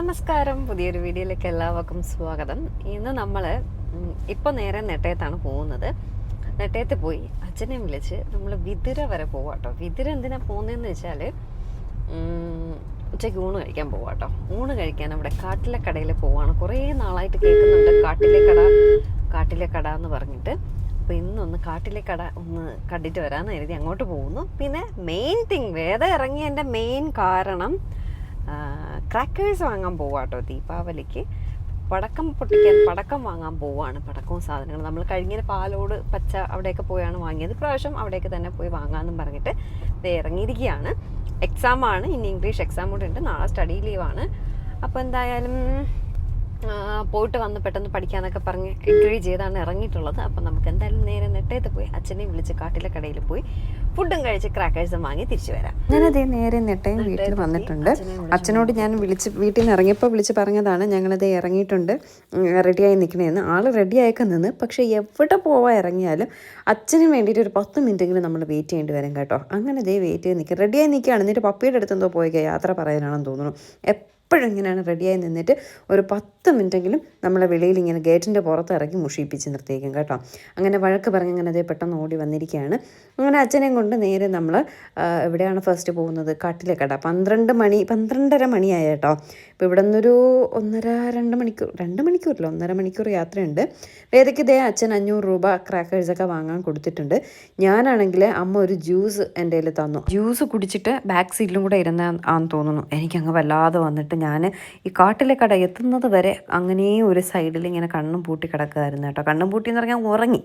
നമസ്കാരം. പുതിയൊരു വീഡിയോയിലേക്ക് എല്ലാവർക്കും സ്വാഗതം. ഇന്ന് നമ്മൾ ഇപ്പോൾ നേരെ നെട്ടയത്താണ് പോകുന്നത്. നെട്ടയത്ത് പോയി അച്ഛനെ വിളിച്ച് നമ്മൾ വിതുര വരെ പോവാട്ടോ വിതുര എന്തിനാ പോകുന്നതെന്ന് വെച്ചാൽ ഉച്ചയ്ക്ക് ഊണ് കഴിക്കാൻ പോവാട്ടോ ഊണ് കഴിക്കാൻ അവിടെ കാട്ടിലെ കടയിൽ പോവാണ്. കുറേ നാളായിട്ട് കേൾക്കുന്നുണ്ട്. കാട്ടിലെ കട കാട്ടിലെ കട എന്ന് പറഞ്ഞിട്ട്. അപ്പോൾ ഇന്നൊന്ന് കാട്ടിലെ കട ഒന്ന് കണ്ടിട്ട് വരാമെന്ന് കരുതി അങ്ങോട്ട് പോകുന്നു. പിന്നെ മെയിൻ തിങ് വേദ ഇറങ്ങിയതിന്റെ മെയിൻ കാരണം ക്രാക്കേഴ്സ് വാങ്ങാൻ പോവാട്ടോ ദീപാവലിക്ക്. പടക്കം പൊട്ടിക്കാൻ പടക്കം വാങ്ങാൻ പോവാണ്. പടക്കവും സാധനങ്ങൾ നമ്മൾ കഴിഞ്ഞ പാലോട് പച്ച അവിടെയൊക്കെ പോയാണ് വാങ്ങിയത്. പ്രാവശ്യം അവിടെയൊക്കെ തന്നെ പോയി വാങ്ങാമെന്നും പറഞ്ഞിട്ട് ഇത് ഇറങ്ങിയിരിക്കുകയാണ്. എക്സാം ആണ്. ഇനി ഇംഗ്ലീഷ് എക്സാം കൂടെ ഉണ്ട്. നാളെ സ്റ്റഡി ലീവാണ് അപ്പോൾ എന്തായാലും പോയിട്ട് വന്ന് പെട്ടെന്ന് പഠിക്കാന്നൊക്കെ പറഞ്ഞ് എഗ്രി ചെയ്താണ് ഇറങ്ങിയിട്ടുള്ളത്. അപ്പം നമുക്ക് എന്തായാലും നേരെ നെട്ടയത്ത് പോയി അച്ഛനെയും വിളിച്ച് കാട്ടിലെ കടയിൽ പോയി ഫുഡും കഴിച്ച് ക്രാക്കേഴ്സും വാങ്ങി തിരിച്ചു വരാം. ഞാനതേ നേരെ നെട്ടയും വീട്ടിൽ വന്നിട്ടുണ്ട്. അച്ഛനോട് ഞാൻ വിളിച്ച് വീട്ടിൽ നിന്ന് ഇറങ്ങിയപ്പോൾ വിളിച്ച് പറഞ്ഞതാണ് ഞങ്ങളത് ഇറങ്ങിയിട്ടുണ്ട് റെഡിയായി നിൽക്കണേന്ന് ആൾ റെഡിയായൊക്കെ നിന്ന് പക്ഷേ എവിടെ പോവാ ഇറങ്ങിയാലും അച്ഛന് വേണ്ടിയിട്ട് ഒരു പത്ത് മിനിറ്റെങ്കിലും നമ്മൾ വെയിറ്റ് ചെയ്യേണ്ടി വരും കേട്ടോ. അങ്ങനെ ദേ വെയിറ്റ് ചെയ്ത് നിൽക്കുക റെഡിയായി നിൽക്കുകയാണ് എന്നിട്ട് പപ്പിയുടെ അടുത്ത് എന്തോ പോയി യാത്ര പറയാനാണെന്ന് തോന്നുന്നു. എപ്പോഴും ഇങ്ങനെയാണ് റെഡിയായി നിന്നിട്ട് ഒരു പത്ത് മിനിറ്റെങ്കിലും നമ്മളെ വെളിയിൽ ഇങ്ങനെ ഗേറ്റിന്റെ പുറത്ത് ഇറക്കി മുഷിപ്പിച്ച് നിർത്തിയേക്കും കേട്ടോ. അങ്ങനെ വഴക്ക് പറഞ്ഞ് അങ്ങനെ അതേ പെട്ടെന്ന് ഓടി വന്നിരിക്കുകയാണ്. അങ്ങനെ അച്ഛനെയും കൊണ്ട് നേരെ നമ്മൾ എവിടെയാണ് ഫസ്റ്റ് പോകുന്നത്? കാട്ടിലെ കട പന്ത്രണ്ട് മണി പന്ത്രണ്ടര മണിയായ കേട്ടോ. ഇപ്പോൾ ഇവിടെ നിന്നൊരു ഒന്നര രണ്ട് മണിക്കൂർ രണ്ട് മണിക്കൂറില്ല ഒന്നര മണിക്കൂർ യാത്രയുണ്ട്. വേദയ്ക്ക് ഇതേ അച്ഛൻ അഞ്ഞൂറ് രൂപ ക്രാക്കേഴ്സൊക്കെ വാങ്ങാൻ കൊടുത്തിട്ടുണ്ട്. ഞാനാണെങ്കിൽ അമ്മ ഒരു ജ്യൂസ് എന്റെ കയ്യിൽ തന്നു. ജ്യൂസ് കുടിച്ചിട്ട് ബാക്ക് സീറ്റിലും കൂടെ ഇരുന്നാന്ന് തോന്നുന്നു. എനിക്കങ്ങ് വല്ലാതെ വന്നിട്ട് ഞാൻ ഈ കാട്ടിലെ കട എത്തുന്നത് വരെ അങ്ങനെ ഒരു സൈഡിൽ ഇങ്ങനെ കണ്ണും പൂട്ടി കിടക്കുമായിരുന്നു കേട്ടോ. കണ്ണും പൂട്ടി എന്ന് പറഞ്ഞാൽ ഉറങ്ങി.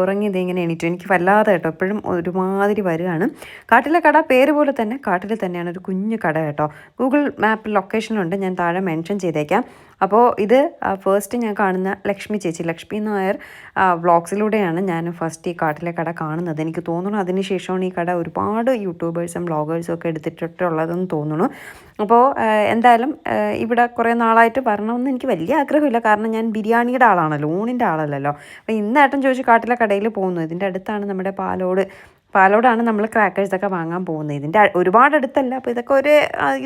ഉറങ്ങി ഇതിങ്ങനെ എണീറ്റു. എനിക്ക് വല്ലാതെ കേട്ടോ. എപ്പോഴും ഒരുമാതിരി വരികയാണ്. കാട്ടിലെ കട പേര് പോലെ തന്നെ കാട്ടിൽ തന്നെയാണ് ഒരു കുഞ്ഞു കട കേട്ടോ. ഗൂഗിൾ മാപ്പ് ലൊക്കേഷനുണ്ട് ഞാൻ താഴെ മെൻഷൻ ചെയ്തേക്കാം. അപ്പോൾ ഇത് ഫസ്റ്റ് ഞാൻ കാണുന്ന ലക്ഷ്മി ചേച്ചി. ലക്ഷ്മി നായർ വ്ളോഗ്സിലൂടെയാണ് ഞാൻ ഫസ്റ്റ് ഈ കാട്ടിലെ കട കാണുന്നത്. എനിക്ക് തോന്നുന്നു അതിന് ശേഷമാണ് ഈ കട ഒരുപാട് യൂട്യൂബേഴ്സും വ്ളോഗേഴ്സും ഒക്കെ എടുത്തിട്ടുള്ളതെന്ന് തോന്നുന്നു. അപ്പോൾ എന്തായാലും ഇവിടെ കുറേ നാളായിട്ട് വരണമെന്ന് എനിക്ക് വലിയ ആഗ്രഹമില്ല. കാരണം ഞാൻ ബിരിയാണിയുടെ ആളാണല്ലോ ഊണിന്റെ ആളല്ലല്ലോ. അപ്പോൾ ഇന്നായിട്ടും ചോദിച്ചു കാട്ടിലെ കടയിൽ പോകുന്നു. ഇതിന്റെ അടുത്താണ് നമ്മുടെ പാലോട് പാലോടാണ് നമ്മൾ ക്രാക്കേഴ്സൊക്കെ വാങ്ങാൻ പോകുന്നത്. ഇതിന്റെ ഒരുപാട് അടുത്തല്ല. അപ്പോൾ ഇതൊക്കെ ഒരു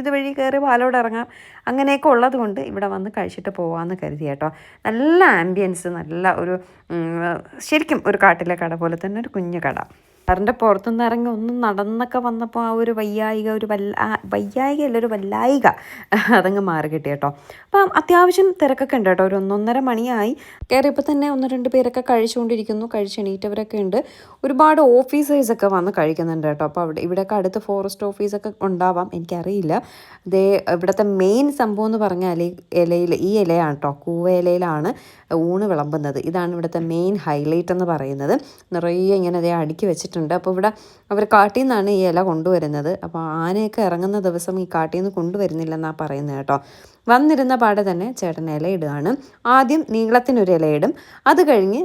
ഇതുവഴി കയറി പാലോട് ഇറങ്ങാം. അങ്ങനെയൊക്കെ ഉള്ളത് കൊണ്ട് ഇവിടെ വന്ന് കഴിച്ചിട്ട് പോകാമെന്ന് കരുതി കേട്ടോ. നല്ല ആംബിയൻസ് നല്ല ഒരു ശരിക്കും ഒരു കാട്ടിലെ കട പോലെ തന്നെ ഒരു കുഞ്ഞു കട. കടന്റെ പുറത്തുനിന്ന് ഇറങ്ങി ഒന്നും നടന്നൊക്കെ വന്നപ്പോൾ ആ ഒരു വയ്യായിക ഒരു വല്ല വയ്യായിക അല്ല ഒരു വല്ലായിക അതങ്ങ് മാറി കിട്ടി കേട്ടോ. അപ്പം അത്യാവശ്യം തിരക്കൊക്കെ ഉണ്ട് കേട്ടോ. ഒരു ഒന്നൊന്നര മണിയായി. കയറിയപ്പോൾ തന്നെ ഒന്ന് രണ്ട് പേരൊക്കെ കഴിച്ചുകൊണ്ടിരിക്കുന്നു കഴിച്ചെണീറ്റവരൊക്കെ ഉണ്ട്. ഒരുപാട് ഓഫീസേഴ്സൊക്കെ വന്ന് കഴിക്കുന്നുണ്ട് കേട്ടോ. അപ്പോൾ അവിടെ ഇവിടെയൊക്കെ അടുത്ത് ഫോറസ്റ്റ് ഓഫീസൊക്കെ ഉണ്ടാവാം. എനിക്കറിയില്ല. ദേ ഇവിടുത്തെ മെയിൻ സംഭവം എന്ന് പറഞ്ഞാൽ ഇലയിൽ ഈ ഇലയാണ് കേട്ടോ. കൂവ ഇലയിലാണ് ഊണ് വിളമ്പുന്നത്. ഇതാണ് ഇവിടുത്തെ മെയിൻ ഹൈലൈറ്റ് എന്ന് പറയുന്നത്. നിറയെ ഇങ്ങനെ അതേ അടുക്കി വെച്ചിട്ടുണ്ട്. അപ്പോൾ ഇവിടെ അവർ കാട്ടിൽ നിന്നാണ് ഈ ഇല കൊണ്ടുവരുന്നത്. അപ്പോൾ ആനയൊക്കെ ഇറങ്ങുന്ന ദിവസം ഈ കാട്ടിൽ നിന്ന് കൊണ്ടുവരുന്നില്ലെന്നാണ് പറയുന്നത് കേട്ടോ. വന്നിരുന്ന പാടെ തന്നെ ചേട്ടൻ ഇലയിടുകയാണ് ആദ്യം നീളത്തിനൊരു ഇലയിടും അത് കഴിഞ്ഞ്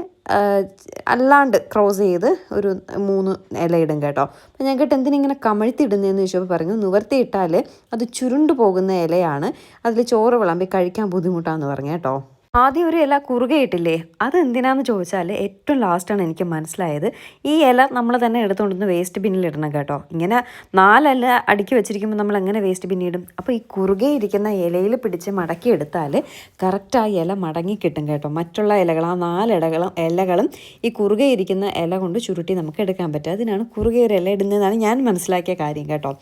അല്ലാണ്ട് ക്രോസ് ചെയ്ത് ഒരു മൂന്ന് ഇലയിടും കേട്ടോ. അപ്പം ഞാൻ കേട്ടോ എന്തിനിങ്ങനെ കമഴ്ത്തിയിടുന്നതെന്ന് ചോദിച്ചപ്പോൾ പറഞ്ഞു നിവർത്തിയിട്ടാൽ അത് ചുരുണ്ടു പോകുന്ന ഇലയാണ്. അതിൽ ചോറ് വിളമ്പി കഴിക്കാൻ ബുദ്ധിമുട്ടാന്ന് പറഞ്ഞു കേട്ടോ. ആദ്യം ഒരു ഇല കുറുകെ ഇട്ടില്ലേ? അത് എന്തിനാന്ന് ചോദിച്ചാൽ ഏറ്റവും ലാസ്റ്റാണ് എനിക്ക് മനസ്സിലായത്. ഈ ഇല നമ്മൾ തന്നെ എടുത്തുകൊണ്ടുവന്ന് വേസ്റ്റ് ബിന്നിൽ ഇടണം കേട്ടോ. ഇങ്ങനെ നാലില അടുക്കി വെച്ചിരിക്കുമ്പോൾ നമ്മൾ എങ്ങനെ വേസ്റ്റ് ബിന്നിൽ ഇടും? അപ്പോൾ ഈ കുറുകെ ഇരിക്കുന്ന ഇലയിൽ പിടിച്ച് മടക്കി എടുത്താൽ കറക്റ്റ് ആ ഇല മടങ്ങി കിട്ടും കേട്ടോ. മറ്റുള്ള ഇലകൾ ആ നാലിടകളും ഇലകളും ഈ കുറുകെ ഇരിക്കുന്ന ഇല കൊണ്ട് ചുരുട്ടി നമുക്ക് എടുക്കാൻ പറ്റും. അതിനാണ് കുറുകെ ഒരു ഇല ഇടുന്നതെന്നാണ് ഞാൻ മനസ്സിലാക്കിയ കാര്യം കേട്ടോ.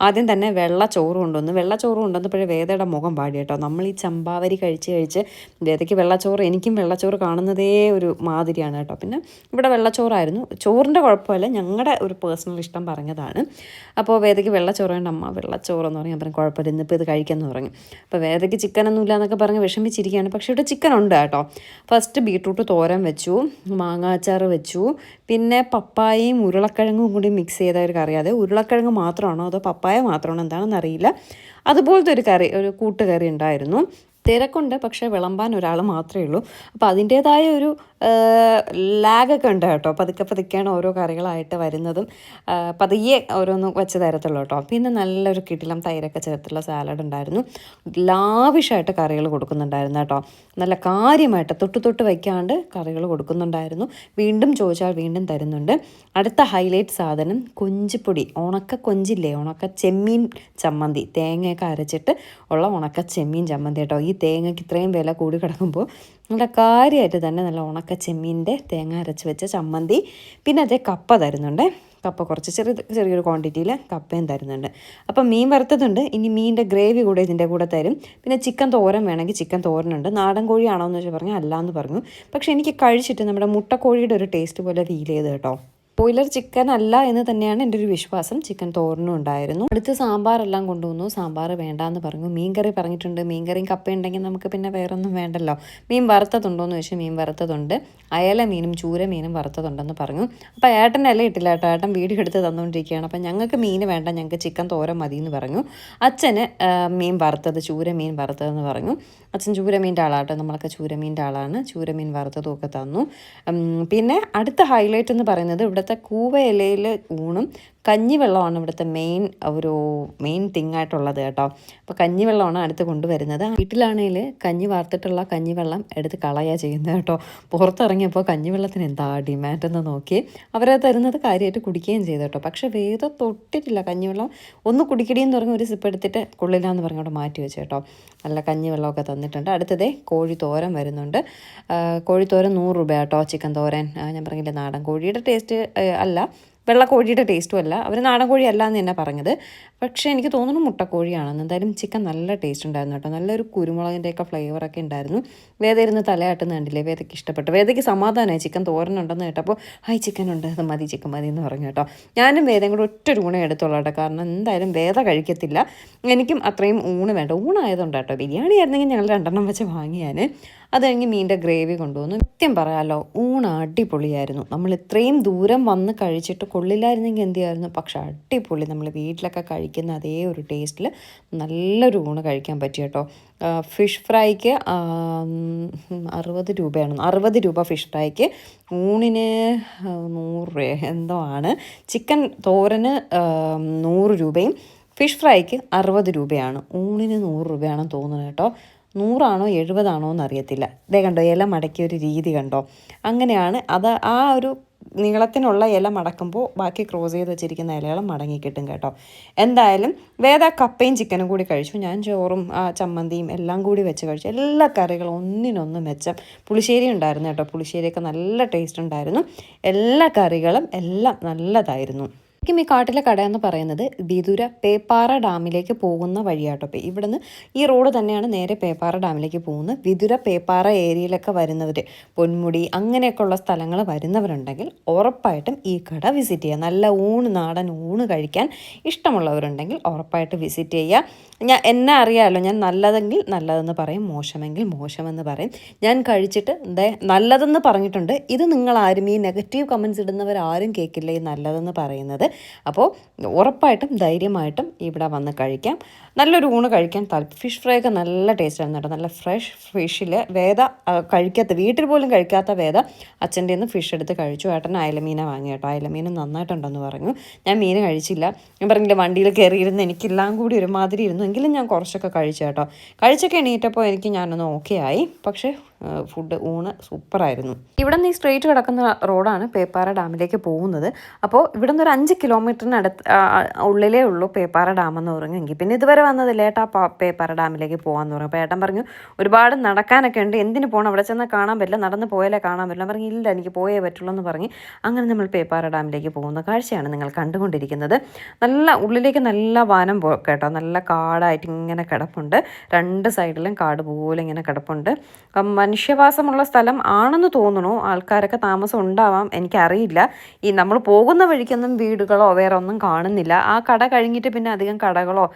ആദ്യം തന്നെ വെള്ള ചോറ് കൊണ്ടുവന്നു. വെള്ള ചോറ് കൊണ്ടുവന്നപ്പോഴേ വേദയുടെ മുഖം പാടി കേട്ടോ. നമ്മൾ ഈ ചമ്പാവരി കഴിച്ച് കഴിച്ച് വേദയ്ക്ക് വെള്ളച്ചോറ് എനിക്കും വെള്ളച്ചോറ് കാണുന്നതേ ഒരു മാതിരിയാണ് കേട്ടോ. പിന്നെ ഇവിടെ വെള്ളച്ചോറായിരുന്നു. ചോറിന്റെ കുഴപ്പമില്ല. ഞങ്ങളുടെ ഒരു പേഴ്സണൽ ഇഷ്ടം പറഞ്ഞതാണ്. അപ്പോൾ വേദയ്ക്ക് വെള്ളച്ചോറ് വേണ്ട. അമ്മ വെള്ളച്ചോറ് എന്ന് പറഞ്ഞാൽ പറഞ്ഞു കുഴപ്പമില്ല. ഇന്നിപ്പോൾ ഇത് കഴിക്കാമെന്ന് പറഞ്ഞു. അപ്പോൾ വേദയ്ക്ക് ചിക്കനൊന്നും ഇല്ല എന്നൊക്കെ പറഞ്ഞ് വിഷമിച്ചിരിക്കുകയാണ്. പക്ഷേ ഇവിടെ ചിക്കൻ ഉണ്ട് കേട്ടോ. ഫസ്റ്റ് ബീട്രൂട്ട് തോരൻ വെച്ചു മാങ്ങാച്ചാർ വെച്ചു പിന്നെ പപ്പായയും ഉരുളക്കിഴങ്ങും കൂടി മിക്സ് ചെയ്ത ഒരു കറി അതെ ഉരുളക്കിഴങ്ങ് മാത്രമാണോ അതോ പപ്പായ മാത്രമാണോ എന്താണെന്ന് അറിയില്ല അതുപോലത്തെ ഒരു കറി ഒരു കൂട്ടുകറി ഉണ്ടായിരുന്നു. തിരക്കുണ്ട് പക്ഷേ വിളമ്പാൻ ഒരാൾ മാത്രമേ ഉള്ളൂ. അപ്പോൾ അതിന്റേതായ ഒരു ലാഗൊക്കെ ഉണ്ട് കേട്ടോ. പതുക്കെ പതുക്കെയാണ് ഓരോ കറികളായിട്ട് വരുന്നതും. പതിയെ ഓരോന്ന് വെച്ച് തരത്തുള്ളൂ കേട്ടോ. പിന്നെ നല്ലൊരു കിടിലം തൈരൊക്കെ ചേർത്തുള്ള സാലഡ് ഉണ്ടായിരുന്നു. ലാവിഷായിട്ട് കറികൾ കൊടുക്കുന്നുണ്ടായിരുന്നു കേട്ടോ. നല്ല കാര്യമായിട്ട് തൊട്ട് തൊട്ട് വയ്ക്കാണ്ട് കറികൾ കൊടുക്കുന്നുണ്ടായിരുന്നു. വീണ്ടും ചോദിച്ചാൽ വീണ്ടും തരുന്നുണ്ട്. അടുത്ത ഹൈലൈറ്റ് സാധനം കൊഞ്ചിപ്പൊടി. ഉണക്ക കൊഞ്ചില്ലേ? ഉണക്ക ചെമ്മീൻ ചമ്മന്തി. തേങ്ങയൊക്കെ അരച്ചിട്ട് ഉള്ള ഉണക്ക ചെമ്മീൻ ചമ്മന്തി കേട്ടോ. ഈ തേങ്ങയ്ക്ക് ഇത്രയും വില കൂടി കിടക്കുമ്പോൾ നല്ല കാര്യമായിട്ട് തന്നെ നല്ല ഉണക്ക ചെമ്മീന്റെ തേങ്ങ അരച്ച് വെച്ച ചമ്മന്തി. പിന്നെ അതേ കപ്പ തരുന്നുണ്ട്. കപ്പ കുറച്ച് ചെറിയ ചെറിയൊരു ക്വാണ്ടിറ്റിയിൽ കപ്പയും തരുന്നുണ്ട്. അപ്പം മീൻ വറുത്തതുണ്ട്. ഇനി മീനിന്റെ ഗ്രേവി കൂടെ ഇതിന്റെ കൂടെ തരും. പിന്നെ ചിക്കൻ തോരൻ വേണമെങ്കിൽ ചിക്കൻ തോരനുണ്ട്. നാടൻ കോഴിയാണോ എന്ന് വെച്ചാൽ പറഞ്ഞാൽ അല്ല എന്ന് പറഞ്ഞു. പക്ഷേ എനിക്ക് കഴിച്ചിട്ട് നമ്മുടെ മുട്ടക്കോഴിയുടെ ഒരു ടേസ്റ്റ് പോലെ ഫീൽ ചെയ്ത് കേട്ടോ. ബോയിലർ ചിക്കൻ അല്ല എന്ന് തന്നെയാണ് എന്റെ ഒരു വിശ്വാസം. ചിക്കൻ തോരനും ഉണ്ടായിരുന്നു. അടുത്ത് സാമ്പാറെല്ലാം കൊണ്ടുവന്നു. സാമ്പാർ വേണ്ടാന്ന് പറഞ്ഞു. മീൻകറി പറഞ്ഞിട്ടുണ്ട്. മീൻകറിയും കപ്പ ഉണ്ടെങ്കിൽ നമുക്ക് പിന്നെ വേറൊന്നും വേണ്ടല്ലോ. മീൻ വറുത്തതുണ്ടോ എന്ന് ചോദിച്ചാൽ മീൻ വറുത്തതുണ്ട്. അയല മീനും ചൂര മീനും വറുത്തതുണ്ടെന്ന് പറഞ്ഞു. അപ്പോൾ ഏട്ടന്റെ ഇല ഇട്ടില്ല കേട്ടോ. ഏട്ടൻ വീഡിയോ എടുത്ത് തന്നുകൊണ്ടിരിക്കുകയാണ്. അപ്പം ഞങ്ങൾക്ക് മീൻ വേണ്ട. ഞങ്ങൾക്ക് ചിക്കൻ തോരൻ മതി എന്ന് പറഞ്ഞു. അച്ഛന് മീൻ വറുത്തത് ചൂര മീൻ വറുത്തതെന്ന് പറഞ്ഞു. അച്ഛൻ ചൂരമീന്റെ ആളാട്ടോ നമ്മളൊക്കെ ചൂരമീന്റെ ആളാണ്. ചൂരമീൻ വറുത്തതും ഒക്കെ തന്നു. പിന്നെ അടുത്ത ഹൈലൈറ്റ് എന്ന് പറയുന്നത് ഇവിടുത്തെ കൂവ ഇലയിൽ ഊണും കഞ്ഞിവെള്ളമാണ് ഇവിടുത്തെ മെയിൻ ഒരു മെയിൻ തിങ് ആയിട്ടുള്ളത് കേട്ടോ. അപ്പോൾ കഞ്ഞിവെള്ളമാണ് അടുത്ത് കൊണ്ടുവരുന്നത്. വീട്ടിലാണെങ്കിൽ കഞ്ഞി വാർത്തിട്ടുള്ള കഞ്ഞിവെള്ളം എടുത്ത് കളയുക ചെയ്യുന്നത് കേട്ടോ. പുറത്തിറങ്ങിയപ്പോൾ കഞ്ഞിവെള്ളത്തിന് എന്താ ഡിമാൻഡ് എന്ന് നോക്കി അവരെ തരുന്നത് കാര്യമായിട്ട് കുടിക്കുകയും ചെയ്തു കേട്ടോ. പക്ഷേ വേദം തൊട്ടിട്ടില്ല കഞ്ഞിവെള്ളം. ഒന്ന് കുടിക്കടിയെന്ന് പറഞ്ഞ് ഒരു സിപ്പ് എടുത്തിട്ട് കൊള്ളില്ല എന്ന് പറഞ്ഞ് അവിടെ മാറ്റി വെച്ചു കേട്ടോ. നല്ല കഞ്ഞിവെള്ളമൊക്കെ തന്നിട്ടുണ്ട്. അടുത്തതേ കോഴിത്തോരൻ തോരൻ വരുന്നുണ്ട് കോഴിത്തോരൻ കോഴി തോരൻ നൂറ് രൂപ കേട്ടോ ചിക്കൻ തോരൻ. ഞാൻ പറഞ്ഞില്ലേ നാടൻ കോഴിയുടെ ടേസ്റ്റ് അല്ല. വെള്ളക്കോഴിയുടെ ടേസ്റ്റും അല്ല അവർ നാടൻ കോഴി അല്ല എന്ന് തന്നെ പറഞ്ഞത്. പക്ഷേ എനിക്ക് തോന്നുന്നു മുട്ടക്കോഴിയാണെന്ന്. എന്തായാലും ചിക്കൻ നല്ല ടേസ്റ്റ് ഉണ്ടായിരുന്നു കേട്ടോ. നല്ലൊരു കുരുമുളകിന്റെയൊക്കെ ഫ്ലേവറൊക്കെ ഉണ്ടായിരുന്നു. വേദ ഇരുന്ന് തലയാട്ടുന്ന കണ്ടില്ലേ വേദയ്ക്ക് ഇഷ്ടപ്പെട്ടു. വേദയ്ക്ക് സമാധാനമായി ചിക്കൻ തോരനുണ്ടെന്ന് കേട്ടപ്പോൾ ഹായ് ചിക്കൻ ഉണ്ട്. അത് മതി ചിക്കൻ മതി എന്ന് പറഞ്ഞു കേട്ടോ. ഞാനും വേദം കൂടെ ഒറ്റ ഊണേ എടുത്തോളൂ കേട്ടോ. കാരണം എന്തായാലും വേദ കഴിക്കത്തില്ല. എനിക്കും അത്രയും ഊണ് വേണ്ട. ഊണായതുകൊണ്ട് കേട്ടോ ബിരിയാണി ആയിരുന്നെങ്കിൽ ഞങ്ങൾ രണ്ടെണ്ണം വെച്ച് വാങ്ങിയാൽ അത് കഴിഞ്ഞ് മീന്റെ ഗ്രേവി കൊണ്ടുവന്നു. സത്യം പറയാമല്ലോ ഊണ് അടിപൊളിയായിരുന്നു. നമ്മൾ ഇത്രയും ദൂരം വന്ന് കഴിച്ചിട്ട് കൊള്ളില്ലായിരുന്നെങ്കിൽ എന്ത് ചെയ്യായിരുന്നു പക്ഷെ അടിപൊളി. നമ്മൾ വീട്ടിലൊക്കെ കഴിക്കുന്ന അതേ ഒരു ടേസ്റ്റിൽ നല്ലൊരു ഊണ് കഴിക്കാൻ പറ്റി കേട്ടോ. ഫിഷ് ഫ്രൈക്ക് അറുപത് രൂപയാണ് അറുപത് രൂപ ഫിഷ് ഫ്രൈക്ക്. ഊണിന് നൂറ് രൂപ എന്തോ ആണ്. ചിക്കൻ തോരന് നൂറ് രൂപയും ഫിഷ് ഫ്രൈക്ക് അറുപത് രൂപയാണ്. ഊണിന് നൂറ് രൂപയാണെന്ന് തോന്നുന്നു കേട്ടോ. നൂറാണോ എഴുപതാണോ എന്നറിയത്തില്ല. ദേ കണ്ടോ ഇല മടക്കിയ ഒരു രീതി കണ്ടോ. അങ്ങനെയാണ് അത് ആ ഒരു നീളത്തിനുള്ള ഇല മടക്കുമ്പോൾ ബാക്കി ക്രോസ് ചെയ്ത് വെച്ചിരിക്കുന്ന ഇലകളും മടങ്ങി കിട്ടും. കേട്ടോ എന്തായാലും വേദ കപ്പയും ചിക്കനും കൂടി കഴിച്ചു. ഞാൻ ചോറും ആ ചമ്മന്തിയും എല്ലാം കൂടി വെച്ച് കഴിച്ചു. എല്ലാ കറികളും ഒന്നിനൊന്ന് മെച്ചം. പുളിശ്ശേരി ഉണ്ടായിരുന്നു കേട്ടോ. പുളിശ്ശേരിയൊക്കെ നല്ല ടേസ്റ്റ് ഉണ്ടായിരുന്നു. എല്ലാ കറികളും എല്ലാം നല്ലതായിരുന്നു. ശരിക്കും ഈ കാട്ടിലെ കട എന്ന് പറയുന്നത് വിദുര പേപ്പാറ ഡാമിലേക്ക് പോകുന്ന വഴിയാട്ടോ. അപ്പോൾ ഇവിടുന്ന് ഈ റോഡ് തന്നെയാണ് നേരെ പേപ്പാറ ഡാമിലേക്ക് പോകുന്നത്. വിദുര പേപ്പാറ ഏരിയയിലൊക്കെ വരുന്നവർ പൊന്മുടി അങ്ങനെയൊക്കെയുള്ള സ്ഥലങ്ങൾ വരുന്നവരുണ്ടെങ്കിൽ ഉറപ്പായിട്ടും ഈ കട വിസിറ്റ് ചെയ്യുക. നല്ല ഊണ് നാടൻ ഊണ് കഴിക്കാൻ ഇഷ്ടമുള്ളവരുണ്ടെങ്കിൽ ഉറപ്പായിട്ട് വിസിറ്റ് ചെയ്യുക. ഞാൻ എന്നെ അറിയാമല്ലോ ഞാൻ നല്ലതെങ്കിൽ നല്ലതെന്ന് പറയും മോശമെങ്കിൽ മോശമെന്ന് പറയും. ഞാൻ കഴിച്ചിട്ട് ദേ നല്ലതെന്ന് പറഞ്ഞിട്ടുണ്ട്. ഇത് നിങ്ങൾ ആരും ഈ നെഗറ്റീവ് കമൻസ് ഇടുന്നവരാരും കേൾക്കില്ല ഈ നല്ലതെന്ന് പറയുന്നത്? അപ്പോൾ ഉറപ്പായിട്ടും ധൈര്യമായിട്ടും ഇവിടെ വന്ന് കഴിക്കാം. നല്ലൊരു ഊണ് കഴിക്കാൻ താല്പര്യം ഫിഷ് ഫ്രൈ ഒക്കെ നല്ല ടേസ്റ്റാണ് കേട്ടോ. നല്ല ഫ്രഷ് ഫിഷിൽ വേദ കഴിക്കാത്ത വീട്ടിൽ പോലും കഴിക്കാത്ത വേദ അച്ഛന്റെ നിന്ന് ഫിഷ് എടുത്ത് കഴിച്ചു. ഏട്ടൻ അയലമീന വാങ്ങി കേട്ടോ. അയലമീൻ നന്നായിട്ടുണ്ടെന്ന് പറഞ്ഞു. ഞാൻ മീൻ കഴിച്ചില്ല. ഞാൻ പറഞ്ഞില്ല വണ്ടിയിൽ കയറിയിരുന്ന് എനിക്കെല്ലാം കൂടി ഒരുമാതിരി ഇരുന്നു. എങ്കിലും ഞാൻ കുറച്ചൊക്കെ കഴിച്ചു കേട്ടോ. കഴിച്ചൊക്കെ എണീറ്റപ്പോൾ എനിക്ക് ഞാനൊന്ന് ഓക്കെ ആയി. പക്ഷേ ഫുഡ് ഊണ് സൂപ്പറായിരുന്നു ഇവിടെ നിന്ന് ഈ സ്ട്രെയിറ്റ് കിടക്കുന്ന റോഡാണ് പേപ്പാറ ഡാമിലേക്ക് പോകുന്നത്. അപ്പോൾ ഇവിടെ നിന്ന് ഒരു അഞ്ച് കിലോമീറ്ററിനടുത്ത് ഉള്ളിലേ ഉള്ളൂ പേപ്പാറ ഡാം എന്ന് പറഞ്ഞെങ്കിൽ. പിന്നെ ഇതുവരെ വന്നതില്ല ലേട്ടാ പാപ്പേ പേപ്പാറ ഡാമിലേക്ക് പോകാമെന്ന് പറഞ്ഞു. അപ്പോൾ ഏട്ടൻ പറഞ്ഞു ഒരുപാട് നടക്കാനൊക്കെ ഉണ്ട്. എന്തിന് പോകണം അവിടെ ചെന്നാൽ കാണാൻ പറ്റില്ല. നടന്ന് പോയാലേ കാണാൻ പറ്റില്ല. പറഞ്ഞു ഇല്ല എനിക്ക് പോയേ പറ്റുള്ളൂ എന്ന് പറഞ്ഞ് അങ്ങനെ നമ്മൾ പേപ്പാറ ഡാമിലേക്ക് പോകുന്ന കാഴ്ചയാണ് നിങ്ങൾ കണ്ടുകൊണ്ടിരിക്കുന്നത്. നല്ല ഉള്ളിലേക്ക് നല്ല വനം പോ കേട്ടോ. നല്ല കാടായിട്ട് ഇങ്ങനെ കിടപ്പുണ്ട്. രണ്ട് സൈഡിലും കാട് പോലെ ഇങ്ങനെ കിടപ്പുണ്ട്. മനുഷ്യവാസമുള്ള സ്ഥലം ആണെന്ന് തോന്നുന്നു. ആൾക്കാരൊക്കെ താമസം ഉണ്ടാവാം. എനിക്കറിയില്ല. ഈ നമ്മൾ പോകുന്ന വഴിക്കൊന്നും വീടുകളോ വേറെ ഒന്നും കാണുന്നില്ല. ആ കട കഴിഞ്ഞിട്ട് പിന്നെ അധികം കടകളോ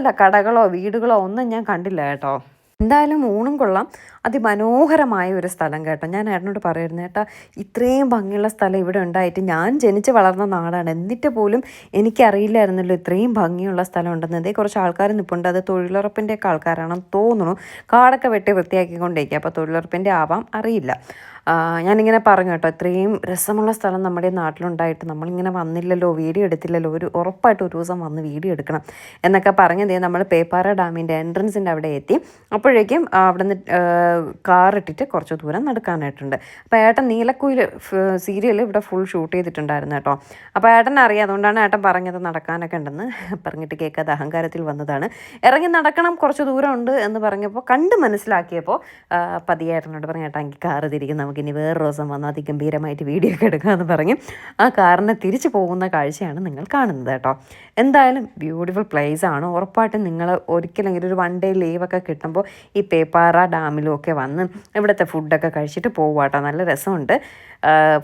അധികമല്ല കടകളോ വീടുകളോ ഒന്നും ഞാൻ കണ്ടില്ല കേട്ടോ. എന്തായാലും ഊണും കൊള്ളാം. അതിമനോഹരമായ ഒരു സ്ഥലം കേട്ടോ. ഞാൻ ഏട്ടനോട് പറയുന്നത് കേട്ടോ ഇത്രയും ഭംഗിയുള്ള സ്ഥലം ഇവിടെ ഉണ്ടായിട്ട് ഞാൻ ജനിച്ച് വളർന്ന നാടാണ്. എന്നിട്ട് പോലും എനിക്കറിയില്ലായിരുന്നല്ലോ ഇത്രയും ഭംഗിയുള്ള സ്ഥലം ഉണ്ടെന്ന് അതേ കുറച്ച് ആൾക്കാർ നിൽപ്പുണ്ട് അത് തൊഴിലുറപ്പിന്റെയൊക്കെ ആൾക്കാരാണെന്ന് തോന്നുന്നു. കാടൊക്കെ വെട്ടി വൃത്തിയാക്കിക്കൊണ്ടിരിക്കുക അപ്പോൾ തൊഴിലുറപ്പിന്റെ ആവാം അറിയില്ല. ഞാനിങ്ങനെ പറഞ്ഞു കേട്ടോ ഇത്രയും രസമുള്ള സ്ഥലം നമ്മുടെ നാട്ടിലുണ്ടായിട്ട് നമ്മളിങ്ങനെ വന്നില്ലല്ലോ വീഡിയോ എടുത്തില്ലല്ലോ ഒരു ഉറപ്പായിട്ട് ഒരു ദിവസം വന്ന് വീഡിയോ എടുക്കണം എന്നൊക്കെ പറഞ്ഞതേ നമ്മൾ പേപ്പാറ ഡാമിന്റെ എൻട്രൻസിന്റെ അവിടെ എത്തി. അപ്പോഴേക്കും അവിടെ നിന്ന് കാർ ഇട്ടിട്ട് കുറച്ച് ദൂരം നടക്കാനായിട്ടുണ്ട്. അപ്പോൾ ഏട്ടൻ നീലക്കുയിൽ സീരിയൽ ഇവിടെ ഫുൾ ഷൂട്ട് ചെയ്തിട്ടുണ്ടായിരുന്നു കേട്ടോ. അപ്പോൾ ഏട്ടൻ അറിയാം അതുകൊണ്ടാണ് ഏട്ടൻ പറഞ്ഞത് നടക്കാനൊക്കെ ഉണ്ടെന്ന്. പറഞ്ഞിട്ട് കേൾക്കാതെ അഹങ്കാരത്തിൽ വന്നതാണ്. ഇറങ്ങി നടക്കണം കുറച്ച് ദൂരമുണ്ട് എന്ന് പറഞ്ഞപ്പോൾ കണ്ട് മനസ്സിലാക്കിയപ്പോൾ പതിയേട്ടനോട് പറഞ്ഞ ഏട്ടാ എനിക്ക് കാറ് തിരിക്കും നമുക്കിനി വേറൊരു ദിവസം വന്ന് അതിഗംഭീരമായിട്ട് വീഡിയോ ഒക്കെ എടുക്കാമെന്ന് പറഞ്ഞ് ആ കാറിനെ തിരിച്ചു പോകുന്ന കാഴ്ചയാണ് നിങ്ങൾ കാണുന്നത് കേട്ടോ. എന്തായാലും ബ്യൂട്ടിഫുൾ പ്ലേസ് ആണ്. ഉറപ്പായിട്ടും നിങ്ങൾ ഒരിക്കലെങ്കിലും ഒരു വൺ ഡേ ലീവൊക്കെ കിട്ടുമ്പോൾ ഈ പേപ്പാറ ഡാമിലും ഒക്കെ വന്ന് ഇവിടുത്തെ ഫുഡൊക്കെ കഴിച്ചിട്ട് പോവാട്ടോ നല്ല രസമുണ്ട്.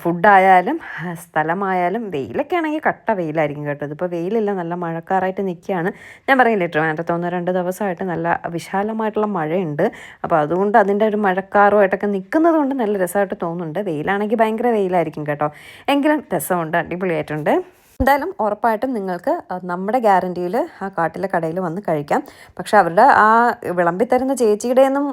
ഫുഡായാലും സ്ഥലമായാലും വെയിലൊക്കെ ആണെങ്കിൽ കട്ട വെയിലായിരിക്കും കേട്ടോ. ഇതിപ്പോൾ വെയിലില്ല നല്ല മഴക്കാറായിട്ട് നിൽക്കുകയാണ്. ഞാൻ പറയില്ലേ ട്രിവാൻഡ്രത്ത് ഒന്ന് രണ്ട് ദിവസമായിട്ട് നല്ല വിശാലമായിട്ടുള്ള മഴയുണ്ട്. അപ്പോൾ അതുകൊണ്ട് അതിന്റെ ഒരു മഴക്കാറുമായിട്ടൊക്കെ നിൽക്കുന്നത് കൊണ്ട് നല്ല രസമായിട്ട് തോന്നുന്നുണ്ട്. വെയിലാണെങ്കിൽ ഭയങ്കര വെയിലായിരിക്കും കേട്ടോ. എങ്കിലും രസമുണ്ട് അടിപൊളിയായിട്ടുണ്ട്. എന്തായാലും ഉറപ്പായിട്ടും നിങ്ങൾക്ക് നമ്മുടെ ഗ്യാരണ്ടിയിൽ ആ കാട്ടിലെ കടയിൽ വന്ന് കഴിക്കാം. പക്ഷെ അവരുടെ ആ വിളമ്പിത്തരുന്ന ചേച്ചിയുടെ ഒന്നും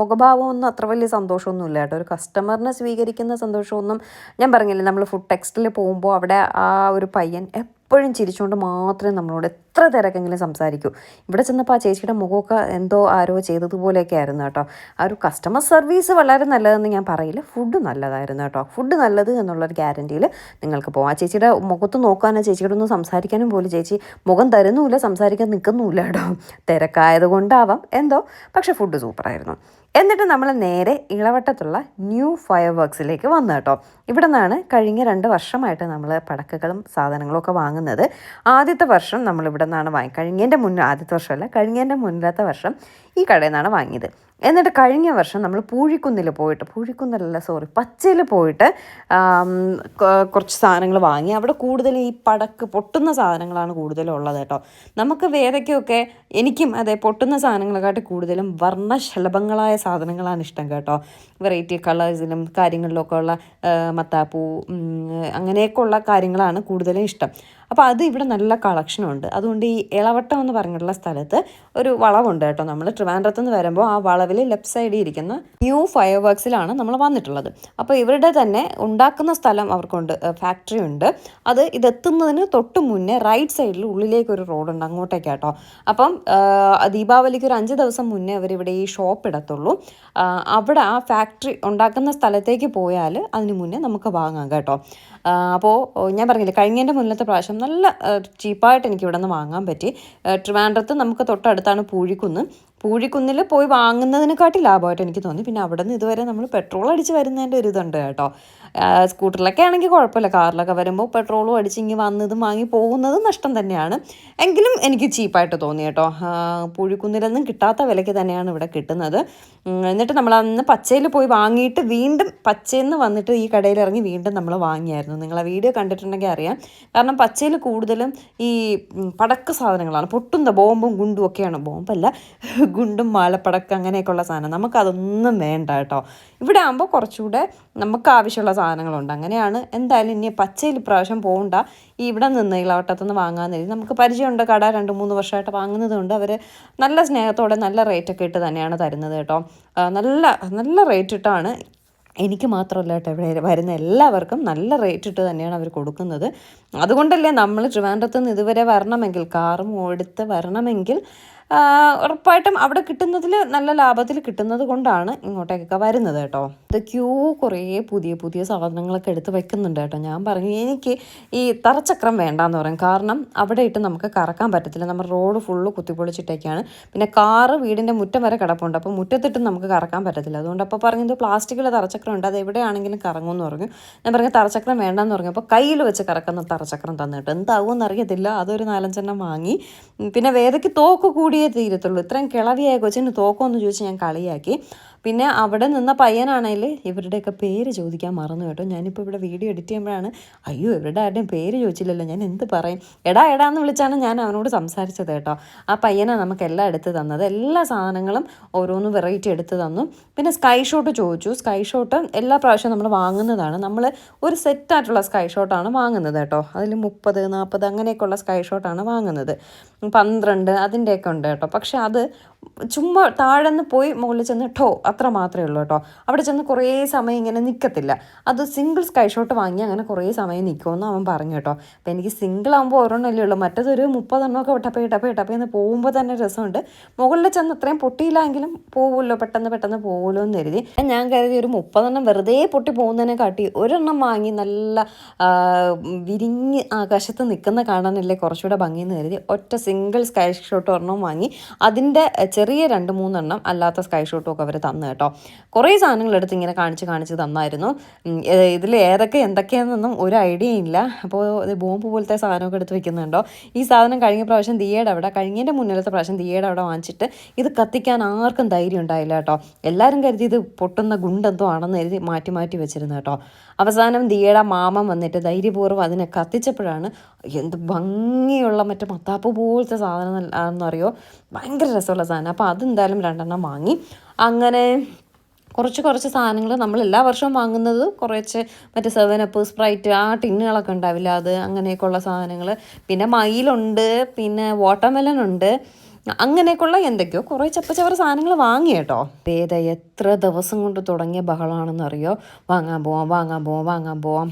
മുഖഭാവമൊന്നും അത്ര വലിയ സന്തോഷമൊന്നുമില്ല കേട്ടോ. ഒരു കസ്റ്റമറിനെ സ്വീകരിക്കുന്ന സന്തോഷമൊന്നും ഞാൻ പറഞ്ഞില്ലേ നമ്മൾ ഫുഡ് ടെക്സ്റ്റിൽ പോകുമ്പോൾ അവിടെ ആ ഒരു പയ്യൻ എപ്പോഴും ചിരിച്ചുകൊണ്ട് മാത്രമേ നമ്മളോട് എത്ര തിരക്കെങ്കിലും സംസാരിക്കൂ. ഇവിടെ ചെന്നപ്പോൾ ആ ചേച്ചിയുടെ മുഖമൊക്കെ എന്തോ ആരോ ചെയ്തതുപോലെയൊക്കെ ആയിരുന്നു കേട്ടോ. ആ ഒരു കസ്റ്റമർ സർവീസ് വളരെ നല്ലതെന്ന് ഞാൻ പറയില്ല. ഫുഡ് നല്ലതായിരുന്നു കേട്ടോ. ഫുഡ് നല്ലത് എന്നുള്ളൊരു ഗ്യാരന്റിയിൽ നിങ്ങൾക്ക് പോകാം ആ ചേച്ചിയുടെ മുഖത്ത് നോക്കാനോ ചേച്ചിയുടെ ഒന്നും സംസാരിക്കാനും പോലും ചേച്ചി മുഖം തരുന്നുമില്ല സംസാരിക്കാൻ നിൽക്കുന്നുമില്ല കേട്ടോ. തിരക്കായത് കൊണ്ടാവാം എന്തോ. പക്ഷേ ഫുഡ് സൂപ്പറായിരുന്നു എന്നിട്ട് നമ്മൾ നേരെ ഇളവട്ടത്തുള്ള ന്യൂ ഫയർ വർക്സിലേക്ക് വന്നു കേട്ടോ. ഇവിടെ നിന്നാണ് കഴിഞ്ഞ രണ്ട് വർഷമായിട്ട് നമ്മൾ പടക്കകളും സാധനങ്ങളും ഒക്കെ വാങ്ങുന്നത്. ആദ്യത്തെ വർഷം നമ്മൾ ഇവിടെ നിന്നാണ് വാങ്ങി കഴിഞ്ഞതിന്റെ മുന്നേ ആദ്യത്തെ വർഷമല്ല കഴിഞ്ഞതിന്റെ മുന്നിലത്തെ വർഷം ഈ കടയിൽ നിന്നാണ് വാങ്ങിയത്. എന്നിട്ട് കഴിഞ്ഞ വർഷം നമ്മൾ പൂഴിക്കുന്നിൽ പോയിട്ട് പൂഴിക്കുന്നിലല്ല സോറി പച്ചയിൽ പോയിട്ട് കുറച്ച് സാധനങ്ങൾ വാങ്ങി. അവിടെ കൂടുതൽ ഈ പടക്ക് പൊട്ടുന്ന സാധനങ്ങളാണ് കൂടുതലും ഉള്ളത് കേട്ടോ. നമുക്ക് വേദയ്ക്കൊക്കെ എനിക്കും അതെ പൊട്ടുന്ന സാധനങ്ങളെക്കാട്ടി കൂടുതലും വർണശലഭങ്ങളായ സാധനങ്ങളാണ് ഇഷ്ടം കേട്ടോ. വെറൈറ്റി കളേഴ്സിലും കാര്യങ്ങളിലൊക്കെ ഉള്ള മത്താപ്പൂ അങ്ങനെയൊക്കെ ഉള്ള കാര്യങ്ങളാണ് കൂടുതലും ഇഷ്ടം. അപ്പോൾ അത് ഇവിടെ നല്ല കളക്ഷനുണ്ട് അതുകൊണ്ട് ഈ ഇളവട്ടം എന്ന് പറഞ്ഞിട്ടുള്ള സ്ഥലത്ത് ഒരു വളവുണ്ട് കേട്ടോ. നമ്മൾ ട്രിവാൻഡ്രത്ത് നിന്ന് വരുമ്പോൾ ആ വളവിൽ ലെഫ്റ്റ് സൈഡിൽ ഇരിക്കുന്ന ന്യൂ ഫയർ വർക്സിലാണ് നമ്മൾ വന്നിട്ടുള്ളത്. അപ്പോൾ ഇവരുടെ തന്നെ ഉണ്ടാക്കുന്ന സ്ഥലം അവർക്കുണ്ട് ഫാക്ടറി ഉണ്ട്. അത് ഇതെത്തുന്നതിന് തൊട്ട് മുന്നേ റൈറ്റ് സൈഡിൽ ഉള്ളിലേക്ക് ഒരു റോഡുണ്ട് അങ്ങോട്ടേക്ക് കേട്ടോ. അപ്പം ദീപാവലിക്ക് ഒരു അഞ്ച് ദിവസം മുന്നേ അവരിവിടെ ഈ ഷോപ്പ് ഇടത്തുള്ളൂ. അവിടെ ആ ഫാക്ടറി ഉണ്ടാക്കുന്ന സ്ഥലത്തേക്ക് പോയാൽ അതിന് മുന്നേ നമുക്ക് വാങ്ങാം കേട്ടോ. അപ്പോൾ ഞാൻ പറഞ്ഞില്ലേ കഴിഞ്ഞതിന്റെ മുന്നത്തെ പ്രാവശ്യം നല്ല ചീപ്പായിട്ട് എനിക്ക് ഇവിടെ നിന്ന് വാങ്ങാൻ പറ്റി. ട്രിവാൻഡ്രത്ത് നമുക്ക് തൊട്ടടുത്താണ് പൂഴിക്കുന്ന്. പൂഴിക്കുന്നിൽ പോയി വാങ്ങുന്നതിനെക്കാട്ടി ലാഭമായിട്ട് എനിക്ക് തോന്നി. പിന്നെ അവിടെ നിന്ന് ഇതുവരെ നമ്മൾ പെട്രോൾ അടിച്ച് വരുന്നതിന്റെ ഒരു ഇതുണ്ട് കേട്ടോ. സ്കൂട്ടറിലൊക്കെ ആണെങ്കിൽ കുഴപ്പമില്ല. കാറിലൊക്കെ വരുമ്പോൾ പെട്രോളും അടിച്ച് ഇങ്ങനെ വന്നതും വാങ്ങി പോകുന്നതും നഷ്ടം തന്നെയാണ്. എങ്കിലും എനിക്ക് ചീപ്പായിട്ട് തോന്നി കേട്ടോ. പൂഴിക്കുന്നിലൊന്നും കിട്ടാത്ത വിലയ്ക്ക് തന്നെയാണ് ഇവിടെ കിട്ടുന്നത്. എന്നിട്ട് നമ്മൾ അന്ന് പച്ചയിൽ പോയി വാങ്ങിയിട്ട് വീണ്ടും പച്ചയിൽ നിന്ന് വന്നിട്ട് ഈ കടയിൽ ഇറങ്ങി വീണ്ടും നമ്മൾ വാങ്ങിയായിരുന്നു. നിങ്ങൾ ആ വീഡിയോ കണ്ടിട്ടുണ്ടെങ്കിൽ അറിയാം. കാരണം പച്ചയിൽ കൂടുതലും ഈ പടക്ക സാധനങ്ങളാണ്. പൊട്ടുന്ന ബോംബും ഗുണ്ടും ഒക്കെയാണ്. ബോംബല്ല ഗുണ്ടും മാലപ്പടക്കം അങ്ങനെയൊക്കെയുള്ള സാധനം. നമുക്കതൊന്നും വേണ്ട കേട്ടോ. ഇവിടെ ആകുമ്പോൾ കുറച്ചുകൂടെ നമുക്ക് ആവശ്യമുള്ള സാധനങ്ങളുണ്ട്. അങ്ങനെയാണ് എന്തായാലും ഇനി പച്ചയിൽ ഇപ്രാവശ്യം പോകണ്ട ഈ ഇവിടെ നിന്ന് ഇളവട്ടത്തുനിന്ന് വാങ്ങാൻ എഴുതി നമുക്ക് പരിചയമുണ്ട് കട രണ്ട് മൂന്ന് വർഷമായിട്ട് വാങ്ങുന്നത് കൊണ്ട് അവർ നല്ല സ്നേഹത്തോടെ നല്ല റേറ്റൊക്കെ ഇട്ട് തന്നെയാണ് തരുന്നത് കേട്ടോ. നല്ല നല്ല റേറ്റ് ഇട്ടാണ് എനിക്ക് മാത്രമല്ല കേട്ടോ ഇവിടെ വരുന്ന എല്ലാവർക്കും നല്ല റേറ്റ് ഇട്ട് തന്നെയാണ് അവർ കൊടുക്കുന്നത്. അതുകൊണ്ടല്ലേ നമ്മൾ ട്രിവാൻഡ്രത്ത് നിന്ന് ഇതുവരെ വരണമെങ്കിൽ കാറും ഓടുത്ത് വരണമെങ്കിൽ ഉറപ്പായിട്ടും അവിടെ കിട്ടുന്നതിൽ നല്ല ലാഭത്തിൽ കിട്ടുന്നത് കൊണ്ടാണ് ഇങ്ങോട്ടേക്കൊക്കെ വരുന്നത് കേട്ടോ. ഇത് ക്യൂ കുറേ പുതിയ പുതിയ സാധനങ്ങളൊക്കെ എടുത്ത് വെക്കുന്നുണ്ട് കേട്ടോ. ഞാൻ പറഞ്ഞു എനിക്ക് ഈ തറച്ചക്രം വേണ്ടാന്ന് പറയും. കാരണം അവിടെ ഇട്ട് നമുക്ക് കറക്കാൻ പറ്റത്തില്ല. നമ്മൾ റോഡ് ഫുള്ള് കുത്തിപ്പൊളിച്ചിട്ടൊക്കെയാണ് പിന്നെ കാറ് വീടിന്റെ മുറ്റം വരെ കിടപ്പുണ്ട്. അപ്പോൾ മുറ്റത്തിട്ട് നമുക്ക് കറക്കാൻ പറ്റത്തില്ല. അതുകൊണ്ട് അപ്പോൾ പറഞ്ഞത് പ്ലാസ്റ്റിക്കിലെ തറച്ചക്രം ഉണ്ട്. അത് എവിടെയാണെങ്കിലും കറങ്ങുമെന്ന് പറഞ്ഞു. ഞാൻ പറഞ്ഞു തറച്ചക്രം വേണ്ടാന്ന് പറഞ്ഞു. അപ്പോൾ കയ്യിൽ വെച്ച് കറക്കുന്ന തറച്ചക്രം തന്നിട്ട്. എന്താകുമെന്ന് അറിയത്തില്ല. അതൊരു നാലഞ്ചെണ്ണം വാങ്ങി. പിന്നെ വേദയ്ക്ക് തോക്ക് കൂടി കൂടിയേ തീരത്തുള്ളൂ. ഇത്രയും കിളവിയായ കൊച്ചിന് തോക്കുമെന്ന് ചോദിച്ച് ഞാൻ കളിയാക്കി. പിന്നെ അവിടെ നിന്ന പയ്യനാണെങ്കിൽ ഇവരുടെയൊക്കെ പേര് ചോദിക്കാൻ മറന്നു കേട്ടോ. ഞാനിപ്പോൾ ഇവിടെ വീഡിയോ എഡിറ്റ് ചെയ്യുമ്പോഴാണ് അയ്യോ ഇവരുടെ ആരുടെയും പേര് ചോദിച്ചില്ലല്ലോ ഞാൻ എന്ത് പറയും? എടാ എടാ എന്ന് വിളിച്ചാണ് ഞാൻ അവനോട് സംസാരിച്ചത് കേട്ടോ. ആ പയ്യനാണ് നമുക്ക് എല്ലാം എടുത്ത് തന്നത്. എല്ലാ സാധനങ്ങളും ഓരോന്ന് വെറൈറ്റി എടുത്ത് തന്നു. പിന്നെ സ്കൈ ഷോട്ട് ചോദിച്ചു. സ്കൈ ഷോട്ട് എല്ലാ പ്രാവശ്യവും നമ്മൾ വാങ്ങുന്നതാണ്. നമ്മൾ ഒരു സെറ്റായിട്ടുള്ള സ്കൈ ഷോട്ടാണ് വാങ്ങുന്നത് കേട്ടോ. അതിൽ മുപ്പത് നാൽപ്പത് അങ്ങനെയൊക്കെയുള്ള സ്കൈ ഷോട്ടാണ് വാങ്ങുന്നത്. പന്ത്രണ്ട് അതിന്റെയൊക്കെ ഉണ്ട് കേട്ടോ. പക്ഷെ അത് ചുമ്മാ താഴെന്ന് പോയി മുകളിൽ ചെന്ന് ടോ അത്ര മാത്രമേ ഉള്ളൂ കേട്ടോ. അവിടെ ചെന്ന് കുറേ സമയം ഇങ്ങനെ നിൽക്കത്തില്ല അത് സിംഗിൾ സ്കൈഷോട്ട് വാങ്ങി അങ്ങനെ കുറേ സമയം നിൽക്കുമെന്ന് അവൻ പറഞ്ഞു കേട്ടോ. അപ്പം എനിക്ക് സിംഗിൾ ആകുമ്പോൾ ഒരെണ്ണമല്ലേ ഉള്ളൂ. മറ്റേതൊരു മുപ്പതെണ്ണമൊക്കെ ടപ്പേ ടപ്പേ ടപ്പേ എന്ന് പോകുമ്പോൾ തന്നെ രസമുണ്ട്. മുകളിൽ ചെന്ന് അത്രയും പൊട്ടിയില്ലെങ്കിലും പോകുമല്ലോ പെട്ടെന്ന് പെട്ടെന്ന് പോകുമല്ലോ എന്ന് കരുതി. ഞാൻ കരുതി ഒരു മുപ്പതെണ്ണം വെറുതെ പൊട്ടി പോകുന്നതിനെ കാട്ടി ഒരെണ്ണം വാങ്ങി നല്ല വിരിഞ്ഞ് ആകാശത്ത് നിൽക്കുന്ന കാണാനല്ലേ കുറച്ചുകൂടെ ഭംഗിയെന്ന് കരുതി. ഒറ്റ സിംഗിൾ സ്കൈഷോട്ട് ഒരെണ്ണം വാങ്ങി. അതിന്റെ ചെറിയ രണ്ട് മൂന്നെണ്ണം അല്ലാത്ത സ്കൈ ഷോട്ടും ഒക്കെ അവർ തന്നു കേട്ടോ. കുറേ സാധനങ്ങൾ എടുത്ത് ഇങ്ങനെ കാണിച്ച് കാണിച്ച് തന്നായിരുന്നു. ഇതിൽ ഏതൊക്കെ എന്തൊക്കെയാണെന്നൊന്നും ഒരു ഐഡിയ ഇല്ല. അപ്പോൾ ഇത് ബോംബ് പോലത്തെ സാധനമൊക്കെ എടുത്ത് വെക്കുന്നുണ്ടോ? ഈ സാധനം കഴിഞ്ഞ പ്രാവശ്യം ദിയേടെ അവിടെ കഴിഞ്ഞതിന്റെ മുന്നിലത്തെ പ്രാവശ്യം ദിയേടെ അവിടെ വാങ്ങിച്ചിട്ട് ഇത് കത്തിക്കാൻ ആർക്കും ധൈര്യം ഉണ്ടായില്ല കേട്ടോ. എല്ലാവരും കരുതി ഇത് പൊട്ടുന്ന ഗുണ്ടെന്തോ ആണെന്ന് കരുതി മാറ്റി മാറ്റി വെച്ചിരുന്നു കേട്ടോ. അവസാനം ദിയയുടെ മാമൻ വന്നിട്ട് ധൈര്യപൂർവം അതിനെ കത്തിച്ചപ്പോഴാണ് എന്ത് ഭംഗിയുള്ള മറ്റേ മത്താപ്പ് പോലത്തെ സാധനം ആണെന്നറിയോ ഭയങ്കര രസമുള്ള സാധനം. അപ്പോൾ അതെന്തായാലും രണ്ടെണ്ണം വാങ്ങി. അങ്ങനെ കുറച്ച് കുറച്ച് സാധനങ്ങൾ നമ്മൾ എല്ലാ വർഷവും വാങ്ങുന്നത് കുറച്ച് മറ്റേ സെവൻ അപ്പ് സ്പ്രൈറ്റ് ആ ടിന്നുകളൊക്കെ ഉണ്ടാവില്ല അത് അങ്ങനെയൊക്കെയുള്ള സാധനങ്ങൾ പിന്നെ മയിലുണ്ട് പിന്നെ വാട്ടർമെലൺ ഉണ്ട്. അങ്ങനെയൊക്കെയുള്ള എന്തൊക്കെയോ കുറേ ചപ്പച്ചവറ സാധനങ്ങൾ വാങ്ങി കേട്ടോ. വേദ എത്ര ദിവസം കൊണ്ട് തുടങ്ങിയ ബഹളമാണെന്ന് അറിയോ? വാങ്ങാൻ പോവാം വാങ്ങാൻ പോവാം വാങ്ങാൻ പോവാം.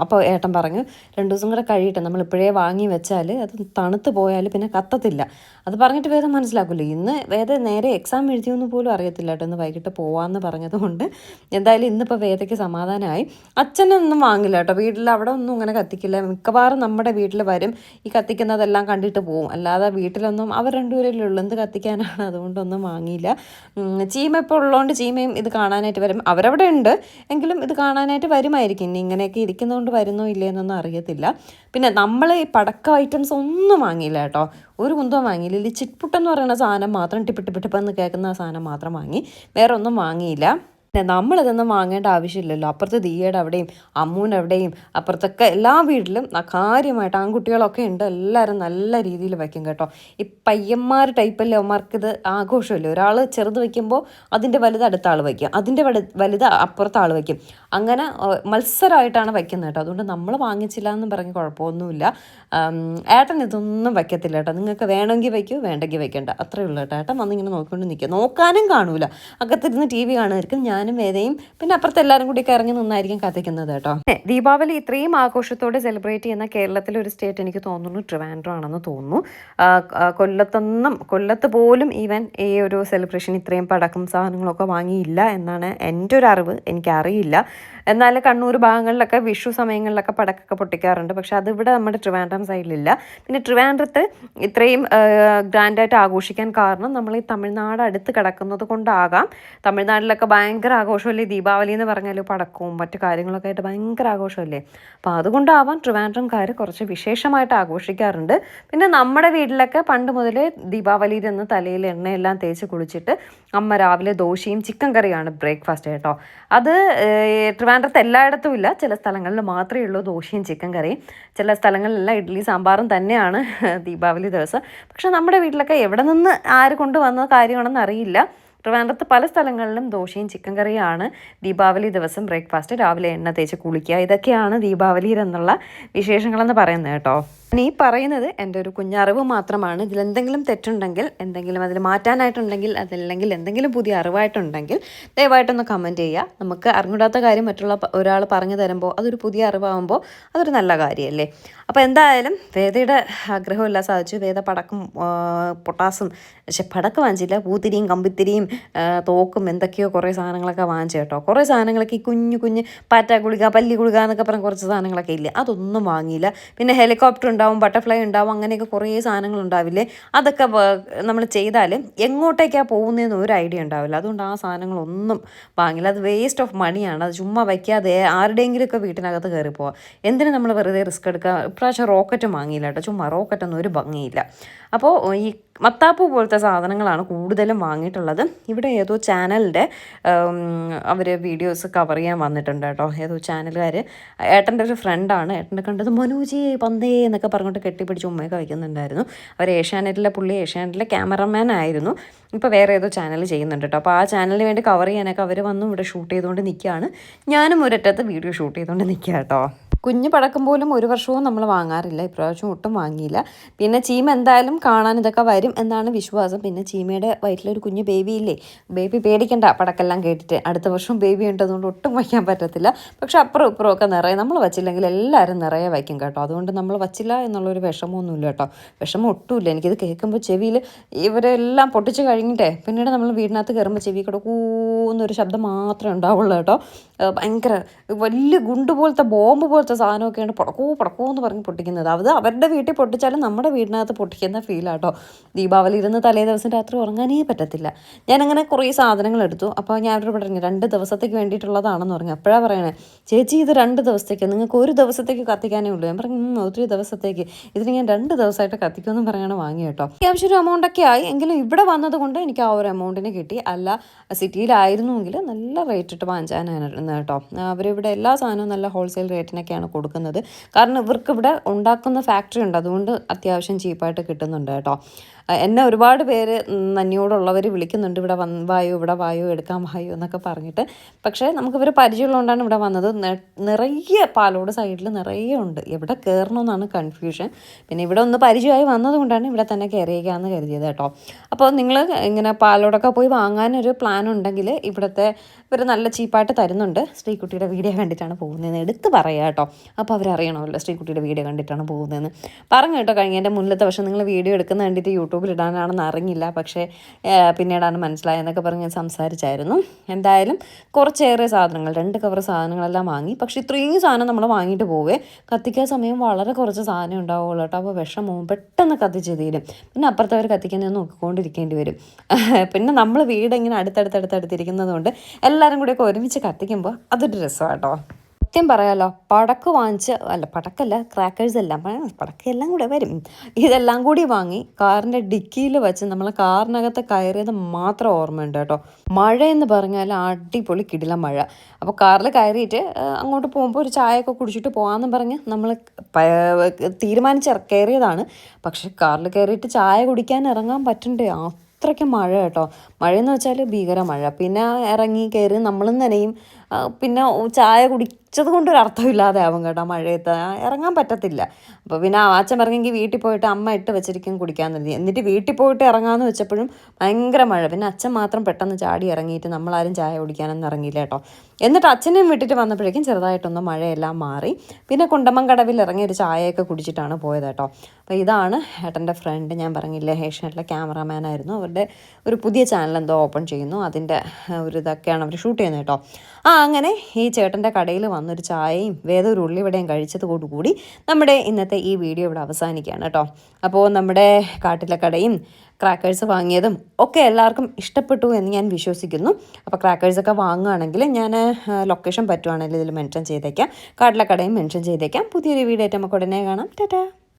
അപ്പോൾ ഏട്ടൻ പറഞ്ഞു രണ്ട് ദിവസം കൂടെ കഴിയട്ടെ. നമ്മൾ ഇപ്പോഴേ വാങ്ങി വെച്ചാൽ അത് തണുത്ത് പോയാൽ പിന്നെ കത്തത്തില്ല. അത് പറഞ്ഞിട്ട് വേദം മനസ്സിലാക്കില്ല ഇന്ന് വേദ നേരെ എക്സാം എഴുതിയൊന്നും പോലും അറിയത്തില്ല കേട്ടോ. ഇന്ന് വൈകിട്ട് പോവാമെന്ന് പറഞ്ഞതുകൊണ്ട് എന്തായാലും ഇന്നിപ്പോൾ വേദയ്ക്ക് സമാധാനമായി. അച്ഛനൊന്നും വാങ്ങില്ല കേട്ടോ. വീട്ടിൽ അവിടെ ഒന്നും അങ്ങനെ കത്തിക്കില്ല. മിക്കവാറും നമ്മുടെ വീട്ടിൽ വരും. ഈ കത്തിക്കുന്നതെല്ലാം കണ്ടിട്ട് പോവും. അല്ലാതെ വീട്ടിലൊന്നും അവർ രണ്ടുപേരല്ലേ ഉള്ളൂ. എന്ത് കത്തിക്കാനാണ്? അതുകൊണ്ടൊന്നും വാങ്ങിയില്ല. ചീമ ഇപ്പോൾ ഉള്ളതുകൊണ്ട് ചീമയും ഇത് കാണാനായിട്ട് വരും. അവരവിടെ ഉണ്ട്. എങ്കിലും ഇത് കാണാനായിട്ട് വരുമായിരിക്കും. ഇനി ഇങ്ങനെയൊക്കെ ഇരിക്കുന്നതുകൊണ്ട് വരുന്നോ ഇല്ലയെന്നൊന്നും അറിയത്തില്ല. പിന്നെ നമ്മൾ ഈ പടക്ക ഐറ്റംസ് ഒന്നും വാങ്ങിയില്ല കേട്ടോ. ഒരു കുന്തവും വാങ്ങിയില്ല. ഈ ചിറ്റ്പുട്ടെന്ന് പറയുന്ന സാധനം മാത്രം ടിപ്പിട്ടിപ്പിട്ടിപ്പെന്ന് ടിപ്പ് ടിപ്പെന്ന് കേൾക്കുന്ന സാധനം മാത്രം വാങ്ങി. വേറെ ഒന്നും വാങ്ങിയില്ല. നമ്മളിതൊന്നും വാങ്ങേണ്ട ആവശ്യമില്ലല്ലോ. അപ്പുറത്ത് ദിയയുടെ അവിടെയും അമ്മൂന്റെ അവിടെയും അപ്പുറത്തൊക്കെ എല്ലാ വീട്ടിലും കാര്യമായിട്ട് ആൺകുട്ടികളൊക്കെ ഉണ്ട്. എല്ലാവരും നല്ല രീതിയിൽ വയ്ക്കും കേട്ടോ. ഈ പയ്യന്മാർ ടൈപ്പല്ലേ അവന്മാർക്ക് ഇത് ആഘോഷമല്ലേ? ഒരാൾ ചെറുത് വയ്ക്കുമ്പോൾ അതിന്റെ വലുത് അടുത്ത ആൾ വയ്ക്കും. അതിന്റെ വലു വലുത് അപ്പുറത്തെ ആൾ വയ്ക്കും. അങ്ങനെ മത്സരമായിട്ടാണ് വയ്ക്കുന്നത് കേട്ടോ. അതുകൊണ്ട് നമ്മൾ വാങ്ങിച്ചില്ല എന്ന് പറഞ്ഞ് കുഴപ്പമൊന്നുമില്ല. ഏട്ടൻ ഇതൊന്നും വയ്ക്കത്തില്ല കേട്ടോ. നിങ്ങൾക്ക് വേണമെങ്കിൽ വയ്ക്കൂ വേണ്ടെങ്കിൽ വയ്ക്കണ്ട. അത്രേ ഉള്ളൂ കേട്ടോ. ഏട്ടൻ വന്നിങ്ങനെ നോക്കിക്കൊണ്ട് നിൽക്കുക. നോക്കാനും കാണൂല. അകത്തിരുന്ന് ടി വി കാണുമായിരിക്കും ഞാനും വേദയും പിന്നെ അപ്പുറത്ത് എല്ലാവരും കൂടി ഇറങ്ങി നിന്നായിരിക്കും കത്തിക്കുന്നത് കേട്ടോ. ദീപാവലി ഇത്രയും ആഘോഷത്തോടെ സെലിബ്രേറ്റ് ചെയ്യുന്ന കേരളത്തിലെ ഒരു സ്റ്റേറ്റ് എനിക്ക് തോന്നുന്നു ട്രിവാൻഡ്രോ ആണെന്ന് തോന്നുന്നു. കൊല്ലത്തൊന്നും കൊല്ലത്ത് പോലും ഈവൻ ഈ ഒരു സെലിബ്രേഷൻ ഇത്രയും പടക്കം സാധനങ്ങളൊക്കെ വാങ്ങിയില്ല എന്നാണ് എന്റെ ഒരു അറിവ്. എനിക്കറിയില്ല. എന്നാൽ കണ്ണൂർ ഭാഗങ്ങളിലൊക്കെ വിഷു സമയങ്ങളിലൊക്കെ പടക്കൊക്കെ പൊട്ടിക്കാറുണ്ട്. പക്ഷെ അതിവിടെ നമ്മുടെ ട്രിവാൻഡ്രം സൈഡിലില്ല പിന്നെ ട്രിവാൻഡ്രത്ത് ഇത്രയും ഗ്രാൻഡായിട്ട് ആഘോഷിക്കാൻ കാരണം നമ്മൾ ഈ തമിഴ്നാട് അടുത്ത് കിടക്കുന്നത് കൊണ്ടാകാം. തമിഴ്നാട്ടിലൊക്കെ ഭയങ്കര ആഘോഷമല്ലേ? ദീപാവലി എന്ന് പറഞ്ഞാൽ പടക്കവും മറ്റു കാര്യങ്ങളൊക്കെ ആയിട്ട് ഭയങ്കര ആഘോഷമല്ലേ? അപ്പോൾ അതുകൊണ്ടാവാം ട്രിവാൻഡ്രംകാർ കുറച്ച് വിശേഷമായിട്ട് ആഘോഷിക്കാറുണ്ട്. പിന്നെ നമ്മുടെ വീട്ടിലൊക്കെ പണ്ട് മുതലേ ദീപാവലിയിൽ നിന്ന് തലയിൽ എണ്ണയെല്ലാം തേച്ച് കുളിച്ചിട്ട് അമ്മ രാവിലെ ദോശയും ചിക്കൻ കറിയാണ് ബ്രേക്ക്ഫാസ്റ്റ് കേട്ടോ. അത് ഏഹ്, ട്രിവാൻഡ്രത്ത് എല്ലായിടത്തും ഇല്ല. ചില സ്ഥലങ്ങളിൽ മാത്രമേ ഉള്ളൂ ദോശയും ചിക്കൻ കറിയും. ചില സ്ഥലങ്ങളിലെല്ലാം ഇഡ്ഡലി സാമ്പാറും തന്നെയാണ് ദീപാവലി ദിവസം. പക്ഷേ നമ്മുടെ വീട്ടിലൊക്കെ എവിടെ നിന്ന് ആര് കൊണ്ടുവന്ന കാര്യമാണെന്ന് അറിയില്ല. ട്രിവാൻഡ്രത്ത് പല സ്ഥലങ്ങളിലും ദോശയും ചിക്കൻ കറിയാണ് ദീപാവലി ദിവസം ബ്രേക്ക്ഫാസ്റ്റ്. രാവിലെ എണ്ണ തേച്ച് കുളിക്കുക. ഇതൊക്കെയാണ് ദീപാവലിയിൽ എന്നുള്ള വിശേഷങ്ങളെന്ന് പറയുന്നത് കേട്ടോ. ഈ പറയുന്നത് എന്റെ ഒരു കുഞ്ഞറിവ് മാത്രമാണ്. ഇതിലെന്തെങ്കിലും തെറ്റുണ്ടെങ്കിൽ എന്തെങ്കിലും അതിൽ മാറ്റാനായിട്ടുണ്ടെങ്കിൽ അതല്ലെങ്കിൽ എന്തെങ്കിലും പുതിയ അറിവായിട്ടുണ്ടെങ്കിൽ ദയവായിട്ടൊന്ന് കമന്റ് ചെയ്യുക. നമുക്ക് അറിഞ്ഞൂടാത്ത കാര്യം മറ്റുള്ള ഒരാൾ പറഞ്ഞു തരുമ്പോൾ അതൊരു പുതിയ അറിവാകുമ്പോൾ അതൊരു നല്ല കാര്യമല്ലേ? അപ്പോൾ എന്തായാലും വേദയുടെ ആഗ്രഹമില്ല സാധിച്ചു. വേദ പടക്കം പൊട്ടാസും പക്ഷെ പടക്കം വാങ്ങിച്ചില്ല. പൂത്തിരിയും കമ്പിത്തിരിയും തോക്കും എന്തൊക്കെയോ കുറേ സാധനങ്ങളൊക്കെ വാങ്ങിച്ചു കേട്ടോ. കുറേ സാധനങ്ങളൊക്കെ ഈ കുഞ്ഞു കുഞ്ഞ് പാറ്റ ഗുളിക പല്ലി ഗുളിക എന്നൊക്കെ പറഞ്ഞ കുറച്ച് സാധനങ്ങളൊക്കെ ഇല്ലേ? അതൊന്നും വാങ്ങിയില്ല. പിന്നെ ഹെലികോപ്റ്റർ ഉണ്ടാവും ബട്ടർഫ്ലൈ ഉണ്ടാവും അങ്ങനെയൊക്കെ കുറേ സാധനങ്ങൾ ഉണ്ടാവില്ലേ? അതൊക്കെ നമ്മൾ ചെയ്താൽ എങ്ങോട്ടേക്കാണ് പോകുന്നതെന്ന് ഒരു ഐഡിയ ഉണ്ടാവില്ല. അതുകൊണ്ട് ആ സാധനങ്ങളൊന്നും വാങ്ങില്ല. അത് വേസ്റ്റ് ഓഫ് മണിയാണ് അത് ചുമ്മാ വയ്ക്കാതെ ആരുടെയെങ്കിലുമൊക്കെ വീട്ടിനകത്ത് കയറി പോവാം. എന്തിനു നമ്മൾ വെറുതെ റിസ്ക് എടുക്കുക ഇപ്രാവശ്യം റോക്കറ്റും വാങ്ങിയില്ല കേട്ടോ. ചുമ്മാ റോക്കറ്റൊന്നും ഒരു ഭംഗിയില്ല. അപ്പോൾ ഈ മത്താപ്പൂ പോലത്തെ സാധനങ്ങളാണ് കൂടുതലും വാങ്ങിയിട്ടുള്ളത്. ഇവിടെ ഏതോ ചാനലിന്റെ അവർ വീഡിയോസ് കവർ ചെയ്യാൻ വന്നിട്ടുണ്ട് കേട്ടോ. ഏതോ ചാനലുകാർ ഏട്ടന്റെ ഒരു ഫ്രണ്ടാണ്. ഏട്ടന്റെ കണ്ടത് മനോജി പന്തേ എന്നൊക്കെ പറഞ്ഞിട്ട് കെട്ടിപ്പിടിച്ച് ഉമ്മയൊക്കെ വയ്ക്കുന്നുണ്ടായിരുന്നു. അവർ ഏഷ്യാനെറ്റിലെ പുള്ളി ഏഷ്യാനെറ്റിലെ ക്യാമറമാൻ ആയിരുന്നു. ഇപ്പോൾ വേറെ ഏതോ ചാനൽ ചെയ്യുന്നുണ്ട് കേട്ടോ. അപ്പോൾ ആ ചാനലിന് വേണ്ടി കവർ ചെയ്യാനൊക്കെ അവർ വന്നു ഇവിടെ ഷൂട്ട് ചെയ്തുകൊണ്ട് നിൽക്കുകയാണ് ഞാനും ഒരറ്റത്ത് വീഡിയോ ഷൂട്ട് ചെയ്തുകൊണ്ട് നിൽക്കുക കേട്ടോ. കുഞ്ഞ് പടക്കം പോലും ഒരു വർഷവും നമ്മൾ വാങ്ങാറില്ല. ഇപ്രാവശ്യം ഒട്ടും വാങ്ങിയില്ല. പിന്നെ ചീമ എന്തായാലും കാണാൻ ഇതൊക്കെ വരും എന്നാണ് വിശ്വാസം. പിന്നെ ചീമയുടെ വയറ്റിലൊരു കുഞ്ഞു ബേബി ഇല്ലേ? ബേബി പേടിക്കണ്ട. പടക്കെല്ലാം കേട്ടിട്ട് അടുത്ത വർഷം ബേബി ഉണ്ടതുകൊണ്ട് ഒട്ടും വയ്ക്കാൻ പറ്റത്തില്ല. പക്ഷെ അപ്പുറം ഇപ്പുറം ഒക്കെ നിറയെ നമ്മൾ വച്ചില്ലെങ്കിൽ എല്ലാവരും നിറയെ വയ്ക്കും കേട്ടോ. അതുകൊണ്ട് നമ്മൾ വച്ചില്ല എന്നുള്ളൊരു വിഷമമൊന്നുമില്ല കേട്ടോ. വിഷമം ഒട്ടുമില്ല. എനിക്കിത് കേൾക്കുമ്പോൾ ചെവിയിൽ ഇവരെല്ലാം പൊട്ടിച്ച് കഴിഞ്ഞിട്ടേ പിന്നീട് നമ്മൾ വീടിനകത്ത് കയറുമ്പോൾ ചെവി കൂടെ കൂന്നൊരു ശബ്ദം മാത്രമേ ഉണ്ടാവുള്ളൂ കേട്ടോ. ഭയങ്കര വലിയ ഗുണ്ട് പോലത്തെ ബോംബ് പോലത്തെ സാധനമൊക്കെയാണ് പടക്കൂ പടക്കൂ എന്ന് പറഞ്ഞ് പൊട്ടിക്കുന്നത്. അത് അവരുടെ വീട്ടിൽ പൊട്ടിച്ചാലും നമ്മുടെ വീടിനകത്ത് പൊട്ടിക്കുന്ന ഫീലാട്ടോ ദീപാവലി ഇരുന്ന് തലേ ദിവസം രാത്രി ഉറങ്ങാനേ പറ്റത്തില്ല. ഞാനങ്ങനെ കുറേ സാധനങ്ങൾ എടുത്തു. അപ്പോൾ അവരോട് പറഞ്ഞു രണ്ട് ദിവസത്തേക്ക് വേണ്ടിയിട്ടുള്ളതാണെന്ന് പറഞ്ഞു. അപ്പോഴാണ് പറയണേ ചേച്ചി ഇത് രണ്ട് ദിവസത്തേക്ക്. നിങ്ങൾക്ക് ഒരു ദിവസത്തേക്ക് കത്തിക്കാനേ ഉള്ളൂ. ഞാൻ പറഞ്ഞു "ഉം, ഒത്തിരി ദിവസത്തേക്ക്. ഇതിന് ഞാൻ രണ്ട് ദിവസമായിട്ട് കത്തിക്കുമെന്നും പറയാണ് വാങ്ങി കേട്ടോ. അത്യാവശ്യം ഒരു എമൗണ്ടൊക്കെ ആയി. എങ്കിലും ഇവിടെ വന്നതുകൊണ്ട് എനിക്ക് ആ ഒരു എമൗണ്ടിന് കിട്ടി. അല്ല സിറ്റിയിലായിരുന്നുവെങ്കിൽ നല്ല റേറ്റ് ഇട്ട് വാങ്ങിച്ചാനായിരുന്നു കേട്ടോ. അവരിവിടെ എല്ലാ സാധനവും നല്ല ഹോൾസെയിൽ റേറ്റിനൊക്കെയാണ് കൊടുക്കുന്നത്. കാരണം ഇവർക്ക് ഇവിടെ ഉണ്ടാക്കുന്ന ഫാക്ടറി ഉണ്ട്. അതുകൊണ്ട് അത്യാവശ്യം ചീപ്പായിട്ട് കിട്ടുന്നുണ്ട് കേട്ടോ. എന്നെ ഒരുപാട് പേര് നന്ദിയോടുള്ളവർ വിളിക്കുന്നുണ്ട് ഇവിടെ വന്ന് വായു ഇവിടെ വായു എടുക്കാൻ വായു എന്നൊക്കെ പറഞ്ഞിട്ട്. പക്ഷേ നമുക്കിവർ പരിചയമുള്ളതുകൊണ്ടാണ് ഇവിടെ വന്നത്. നിറയെ പാലോട് സൈഡിൽ നിറയെ ഉണ്ട്. എവിടെ കയറണമെന്നാണ് കൺഫ്യൂഷൻ. പിന്നെ ഇവിടെ ഒന്ന് പരിചയമായി വന്നതുകൊണ്ടാണ് ഇവിടെ തന്നെ കയറിയേക്കാന്ന് കരുതിയത് കേട്ടോ. അപ്പോൾ നിങ്ങൾ ഇങ്ങനെ പാലോടൊക്കെ പോയി വാങ്ങാനൊരു പ്ലാൻ ഉണ്ടെങ്കിൽ ഇവിടുത്തെ ഇവർ നല്ല ചീപ്പായിട്ട് തരുന്നുണ്ട്. ശ്രീകുട്ടിയുടെ വീഡിയോ കണ്ടിട്ടാണ് പോകുന്നതെന്ന് എടുത്ത് പറയാം കേട്ടോ. അപ്പോൾ അവരറിയണമല്ലോ ശ്രീകുട്ടിയുടെ വീഡിയോ കണ്ടിട്ടാണ് പോകുന്നതെന്ന്. പറഞ്ഞു കേട്ടോ കഴിഞ്ഞ എന്റെ മുന്നിലത്തെ വശം നിങ്ങൾ വീഡിയോ എടുക്കുന്ന കണ്ടിട്ട് യൂട്യൂബിൽ ഇടാനാണെന്ന് അറിഞ്ഞില്ല. പക്ഷേ പിന്നീടാണ് മനസ്സിലായെന്നൊക്കെ പറഞ്ഞ് ഞാൻ സംസാരിച്ചായിരുന്നു. എന്തായാലും കുറച്ചേറെ സാധനങ്ങൾ രണ്ട് കവർ സാധനങ്ങളെല്ലാം വാങ്ങി. പക്ഷേ ഇത്രയും സാധനം നമ്മൾ വാങ്ങിയിട്ട് പോവേ. കത്തിക്കാൻ സമയം വളരെ കുറച്ച് സാധനം ഉണ്ടാവുള്ളൂ കേട്ടോ. അപ്പോൾ വിഷമവും പെട്ടെന്ന് കത്തിച്ച് തീരും. പിന്നെ അപ്പുറത്തവർ കത്തിക്കാൻ നോക്കിക്കൊണ്ടിരിക്കേണ്ടി വരും. പിന്നെ നമ്മൾ വീട് ഇങ്ങനെ അടുത്തടുത്തടുത്തടുത്തിരിക്കുന്നത് കൊണ്ട് എല്ലാവരും കൂടെയൊക്കെ ഒരുമിച്ച് കത്തിക്കുമ്പോൾ അതൊരു രസമാണ് കേട്ടോ സത്യം പറയാലോ പടക്ക് വാങ്ങിച്ച് അല്ല പടക്കല്ല ക്രാക്കേഴ്സ് എല്ലാം പടക്ക പടക്കെല്ലാം കൂടെ വരും. ഇതെല്ലാം കൂടി വാങ്ങി കാറിന്റെ ഡിക്കിയിൽ വെച്ച് നമ്മൾ കാറിനകത്ത് കയറിയത് മാത്രം ഓർമ്മയുണ്ട് കേട്ടോ. മഴ എന്ന് പറഞ്ഞാൽ അടിപൊളി കിടില മഴ. അപ്പോൾ കാറിൽ കയറിയിട്ട് അങ്ങോട്ട് പോകുമ്പോൾ ഒരു ചായയൊക്കെ കുടിച്ചിട്ട് പോകാമെന്ന് പറഞ്ഞ് നമ്മൾ തീരുമാനിച്ച് കയറിയതാണ്. പക്ഷെ കാറിൽ കയറിയിട്ട് ചായ കുടിക്കാൻ ഇറങ്ങാൻ പറ്റണ്ടേ? അത്രയ്ക്ക് മഴ കേട്ടോ. മഴയെന്ന് വെച്ചാൽ ഭീകര മഴ. പിന്നെ ഇറങ്ങി കയറി നമ്മളും നനയും. പിന്നെ ചായ കുടിച്ചത് കൊണ്ട് ഒരു അർത്ഥമില്ലാതെ ആവും കേട്ടോ മഴയത്ത്. ഇറങ്ങാൻ പറ്റത്തില്ല. അപ്പോൾ പിന്നെ അച്ഛൻ ഇറങ്ങിയെങ്കിൽ വീട്ടിൽ പോയിട്ട് അമ്മ ഇട്ട് വെച്ചിരിക്കും കുടിക്കാൻ തന്നെ എന്നിട്ട് വീട്ടിൽ പോയിട്ട് ഇറങ്ങാമെന്ന് വെച്ചപ്പോഴും ഭയങ്കര മഴ. പിന്നെ അച്ഛൻ മാത്രം പെട്ടെന്ന് ചാടി ഇറങ്ങിയിട്ട് നമ്മളാരും ചായ കുടിക്കാനൊന്നും ഇറങ്ങിയില്ല കേട്ടോ. എന്നിട്ട് അച്ഛനെയും വിട്ടിട്ട് വന്നപ്പോഴേക്കും ചെറുതായിട്ടൊന്ന് മഴയെല്ലാം മാറി. പിന്നെ കുണ്ടമ്മൻ കടവിൽ ഇറങ്ങി ഒരു ചായയൊക്കെ കുടിച്ചിട്ടാണ് പോയത് കേട്ടോ. അപ്പോൾ ഇതാണ് ഏട്ടന്റെ ഫ്രണ്ട് ഞാൻ പറഞ്ഞില്ലേ ഏഷ്യാനെറ്റിലെ ക്യാമറാമാൻ ആയിരുന്നു. അവരുടെ ഒരു പുതിയ ചാനൽ എന്തോ ഓപ്പൺ ചെയ്യുന്നു. അതിന്റെ ഒരു ഇതൊക്കെയാണ് അവർ ഷൂട്ട് ചെയ്യുന്നത് കേട്ടോ. ആ അങ്ങനെ ഈ ചേട്ടന്റെ കടയിൽ വന്നൊരു ചായയും വേറെ ഒരു ഉള്ളിവിടെയും കഴിച്ചതോടുകൂടി നമ്മുടെ ഇന്നത്തെ ഈ വീഡിയോ ഇവിടെ അവസാനിക്കുകയാണ് കേട്ടോ. അപ്പോൾ നമ്മുടെ കാട്ടിലെ കടയും ക്രാക്കേഴ്സ് വാങ്ങിയതും ഒക്കെ എല്ലാവർക്കും ഇഷ്ടപ്പെട്ടു എന്ന് ഞാൻ വിശ്വസിക്കുന്നു. അപ്പോൾ ക്രാക്കേഴ്സൊക്കെ വാങ്ങുകയാണെങ്കിൽ ഞാൻ ലൊക്കേഷൻ പറ്റുവാണെങ്കിൽ ഇതിൽ മെൻഷൻ ചെയ്തേക്കാം. കാട്ടിലെ കടയും മെൻഷൻ ചെയ്തേക്കാം. പുതിയൊരു വീഡിയോ ആയിട്ട് നമുക്ക് ഉടനെ കാണാം. ടാറ്റാ.